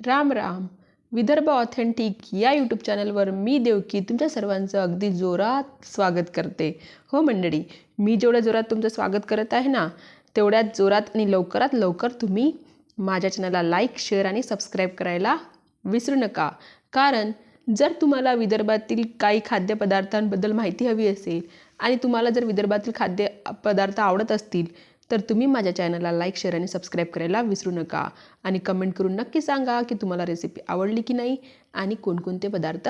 Ram Ram. Vidarbha authentic या YouTube चॅनलवर मी देवकी तुमच्या सर्वांचं अगदी जोरात स्वागत करते. हो मंडळी मी जेवढ्या जोरात तुमचं स्वागत करत आहे ना तेवढ्याच जोरात आणि लवकरात लवकर तुम्ही माझ्या चॅनलला लाईक शेअर आणि सबस्क्राईब करायला विसरू नका. कारण जर तुम्हाला विदर्भातील काही खाद्यपदार्थांबद्दल माहिती हवी असेल आणि तुम्हाला जर विदर्भातील खाद्य पदार्थ आवडत असतील तर तुम्ही माझ्या चॅनलला लाईक शेअर आणि सबस्क्राईब करायला विसरू नका. आणि कमेंट करून नक्की सांगा की तुम्हाला रेसिपी आवडली की नाही आणि कोणकोणते पदार्थ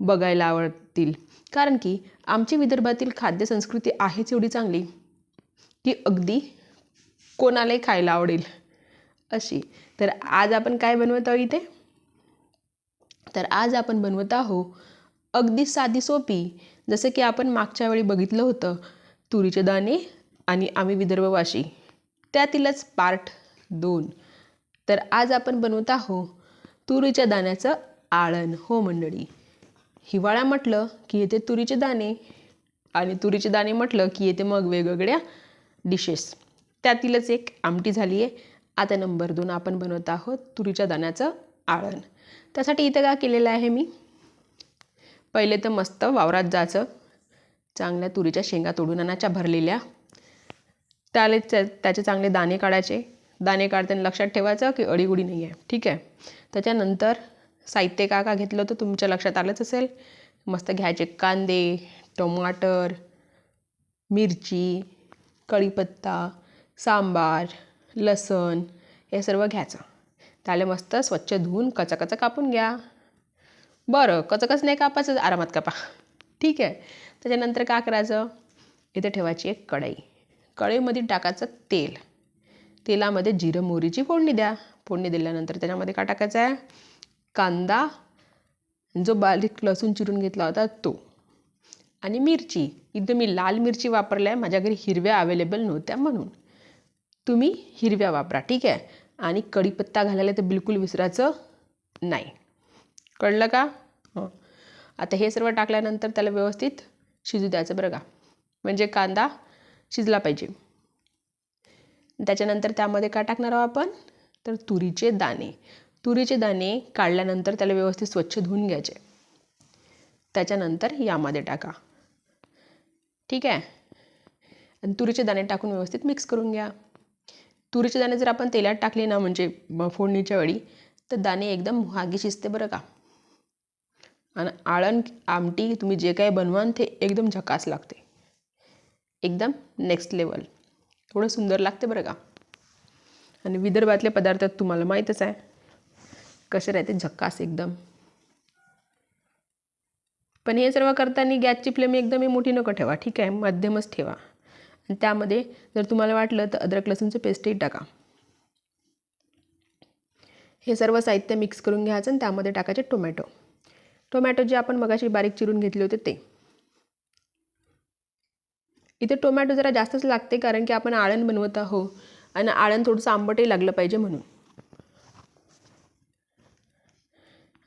बघायला आवडतील. कारण की आमची विदर्भातील खाद्य संस्कृती आहेच एवढी चांगली की अगदी कोणालाही खायला आवडेल. अशी. तर आज आपण काय बनवत आहोत इथे? तर आज आपण बनवत आहो अगदी साधी सोपी. जसं की आपण मागच्या वेळी बघितलं होतं. तुरीचे दाणे आणि आम्ही विदर्भवाशी त्यातीलच पार्ट दोन. तर आज आपण बनवत आहोत तुरीच्या दाण्याचं आळण. हो मंडळी. हिवाळा म्हटलं की येते तुरीचे दाणे आणि तुरीचे दाणे म्हटलं की येते मग वेगवेगळ्या डिशेस त्यातीलच एक आमटी झाली आहे. आता नंबर दोन आपण बनवत आहोत तुरीच्या दाण्याचं आळण. त्यासाठी इथं का केलेलं आहे मी? पहिले तर मस्त वावरात जायचं. चांगल्या तुरीच्या शेंगा तोडून आणायच्या भरलेल्या. त्याले त्याचे चांगले दाणे काढायचे. दाणे काढताना लक्षात ठेवायचं की अडीगुडी नाही आहे ठीक आहे? त्याच्यानंतर साहित्य का का घेतलं होतं तुमच्या लक्षात आलंच असेल. मस्त घ्यायचे कांदे टमाटर मिरची कढीपत्ता सांबार लसण हे सर्व घ्यायचं. त्याला मस्त स्वच्छ धुवून कचाकचा कापून घ्या. बरं कचकच नाही कापायचं आरामात कापा. ठीक आहे? त्याच्यानंतर काय करायचं? इथे ठेवायची एक कढई. कढईमध्ये टाकायचं तेल. तेलामध्ये जिरं मोहरीची फोडणी द्या. फोडणी दिल्यानंतर त्याच्यामध्ये काय टाकायचं आहे? कांदा. जो बारीक लसूण चिरून घेतला होता तो. आणि मिरची. इथं मी लाल मिरची वापरल्या माझ्या घरी हिरव्या अवेलेबल नव्हत्या म्हणून. तुम्ही हिरव्या वापरा ठीक आहे? आणि कढीपत्ता घालायला तर बिलकुल विसरायचं नाही. कळलं का? हं. आता हे सर्व टाकल्यानंतर त्याला व्यवस्थित शिजू द्यायचं बरं का. म्हणजे कांदा शिजला पाहिजे. त्याच्यानंतर त्यामध्ये काय टाकणार आहोत आपण? तर तुरीचे दाणे. तुरीचे दाणे काढल्यानंतर त्याला व्यवस्थित स्वच्छ धुवून घ्यायचे. त्याच्यानंतर यामध्ये टाका. ठीक आहे? आणि तुरीचे दाणे टाकून व्यवस्थित मिक्स करून घ्या. तुरीचे दाणे जर आपण तेलात टाकले ना म्हणजे फोडणीच्या वेळी तर दाणे एकदम हागी शिजते बरं का. आणि आळण आमटी तुम्ही जे काही बनवाल ते एकदम झकास लागते. एकदम नेक्स्ट लेवल थोडं सुंदर लागते बरं का? आणि विदर्भातले पदार्थ तुम्हाला माहीतच आहे. कसे राहते? झक्कास एकदम. पण हे सर्व करताना गॅसची फ्लेम एकदम मोठी नको ठेवा. ठीक आहे? मध्यमच ठेवा. आणि त्यामध्ये जर तुम्हाला वाटलं तर अद्रक लसूणचं पेस्टही टाका. हे सर्व साहित्य मिक्स करून घ्यायचं आणि त्यामध्ये टाकायचे टोमॅटो. टोमॅटो जे आपण मगाशी बारीक चिरून घेतले होते ते. इथे टोमॅटो जरा जास्तच लागते कारण की आपण आळण बनवत आहोत. आणि आळण थोडंसं आंबटही लागलं पाहिजे म्हणून.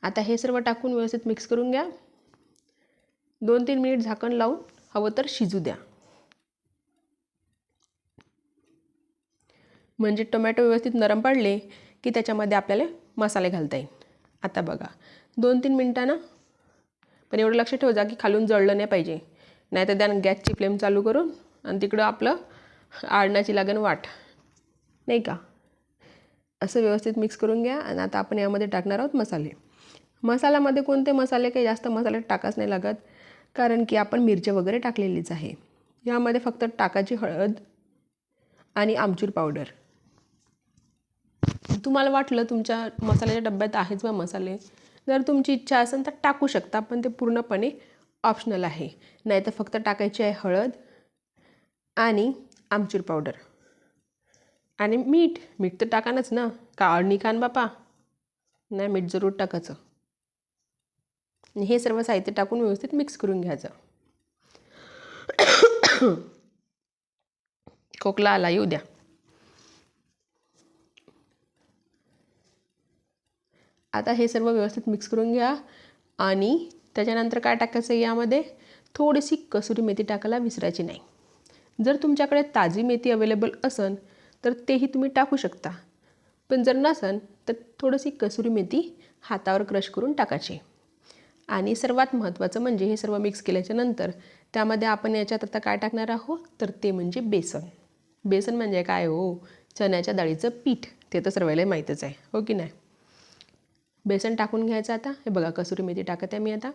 आता हे सर्व टाकून व्यवस्थित मिक्स करून घ्या. दोन तीन मिनिट झाकण लावून हवं तर शिजू द्या. म्हणजे टोमॅटो व्यवस्थित नरम पडले की त्याच्यामध्ये आपल्याला मसाले घालता येईल. आता बघा दोन तीन मिनटानं पण एवढं लक्ष ठेवा जा की खालून जळलं नाही पाहिजे. नाही तर त्यानं गॅसची फ्लेम चालू करून आणि तिकडं आपलं आळणाची लागण वाट. नाही का? असं व्यवस्थित मिक्स करून घ्या आणि आता आपण यामध्ये टाकणार आहोत मसाले. मसाल्यामध्ये कोणते मसाले? काही जास्त मसाले टाकाच नाही लागत. कारण की आपण मिरच्या वगैरे टाकलेलीच आहे. यामध्ये फक्त टाकाची हळद आणि आमचूर पावडर तुम्हाला वाटलं तुमच्या मसाल्याच्या डब्यात आहेच बा मसाले. जर तुमची इच्छा असेल तर टाकू शकता पण ते पूर्णपणे ऑप्शनल आहे. नाही तर फक्त टाकायची आहे हळद आणि आमचूर पावडर. आणि मीठ मीठ तर टाकानच ना. का अळणी कान बापा? नाही मीठ जरूर टाकायचं. हे सर्व साहित्य टाकून व्यवस्थित मिक्स करून घ्यायचं. खोकला आला येऊ द्या. आता हे सर्व व्यवस्थित मिक्स करून घ्या आणि त्याच्यानंतर काय टाकायचं यामध्ये? थोडीशी कसुरी मेथी टाकायला विसरायची नाही. जर तुमच्याकडे ताजी मेथी अवेलेबल असेल तर तेही तुम्ही टाकू शकता. पण जर नसन तर थोडीशी कसुरी मेथी हातावर क्रश करून टाकायची. आणि सर्वात महत्त्वाचं म्हणजे हे सर्व मिक्स केल्याच्यानंतर त्यामध्ये आपण याच्यात आता काय टाकणार आहोत? तर ते म्हणजे बेसन. बेसन म्हणजे काय हो? चण्याच्या डाळीचं पीठ. ते तर सर्वांना माहीतच आहे. हो की नाही? बेसन टाकून घ्यायचं आता. हे बघा कसुरी मेथी टाकत आहे मी आता.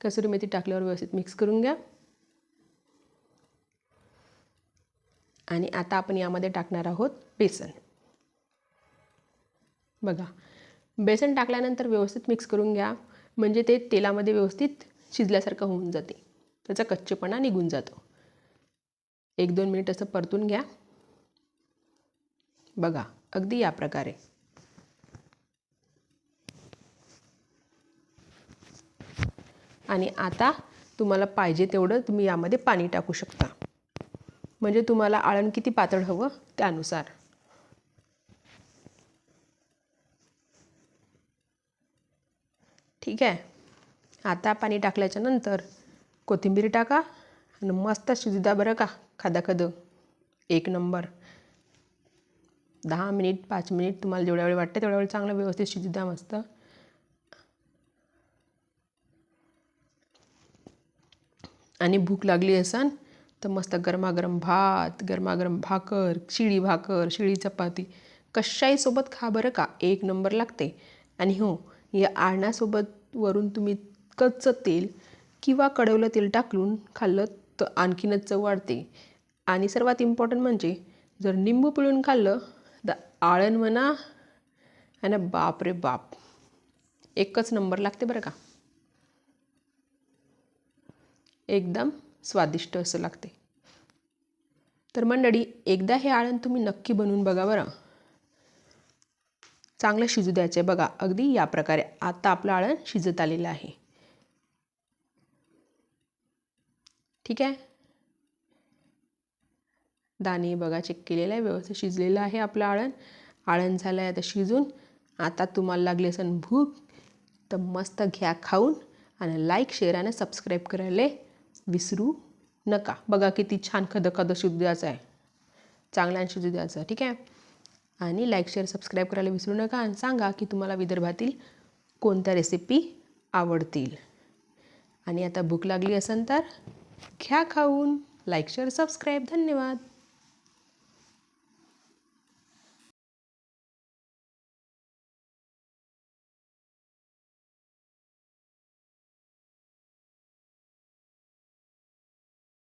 कसुरी मेथी टाकल्यावर व्यवस्थित मिक्स करून घ्या. आणि आता आपण यामध्ये टाकणार आहोत बेसन. बघा बेसन टाकल्यानंतर व्यवस्थित मिक्स करून घ्या. म्हणजे ते तेलामध्ये व्यवस्थित शिजल्यासारखं होऊन जाते. त्याचा कच्चेपणा निघून जातो. एक दोन मिनिट असं परतून घ्या. बघा अगदी या प्रकारे. आणि आता तुम्हाला पाहिजे तेवढं तुम्ही यामध्ये पाणी टाकू शकता. म्हणजे तुम्हाला आळण किती पातळ हवं त्यानुसार. ठीक आहे. आता पाणी टाकल्याच्या नंतर कोथिंबीर टाका आणि मस्त शिजू बरं का खादाखद. एक नंबर. दहा मिनिट पाच मिनिट तुम्हाला जेवढ्या वेळ वाटते तेवढ्या वेळ चांगलं व्यवस्थित शिजू मस्त आणि भूक लागली असन तर मस्त गरमागरम भात गरमागरम भाकर शिळी भाकर शिळी चपाती. कशाहीसोबत खा बरं का एक नंबर लागते. आणि हो या आळण्यासोबत वरून तुम्ही कच्चं तेल किंवा कडवलं तेल टाकून खाल्लं तर आणखीनच चव वाढते. आणि सर्वात इम्पॉर्टंट म्हणजे जर निंबू पिळून खाल्लं तर आळण म्हणा आणि बाप रे बाप एकच नंबर लागते बरं का. एकदम स्वादिष्ट असं लागते. तर मंडळी एकदा हे आळण तुम्ही नक्की बनवून बघा बरं. चांगलं शिजू द्यायचं आहे बघा. अगदी या प्रकारे आता आपलं आळण शिजत आलेलं आहे. ठीक आहे? दाणे बघा चेक केलेलं आहे. व्यवस्थित शिजलेलं आहे आपलं आळण. आळण झालं आहे आता शिजून. आता तुम्हाला लागली असेल भूक तर मस्त घ्या खाऊन. आणि लाईक शेअर आणि सबस्क्राईब करायला विसरू नका. बघा किती छान खदखद शिजू द्यायचं आहे. चांगला शिजू द्यायचं ठीक आहे? आणि लाईक शेअर सबस्क्राईब करायला विसरू नका आणि सांगा की तुम्हाला विदर्भातील कोणत्या रेसिपी आवडतील. आणि आता भूक लागली असेल तर घ्या खाऊन. लाईक शेअर सबस्क्राईब धन्यवाद.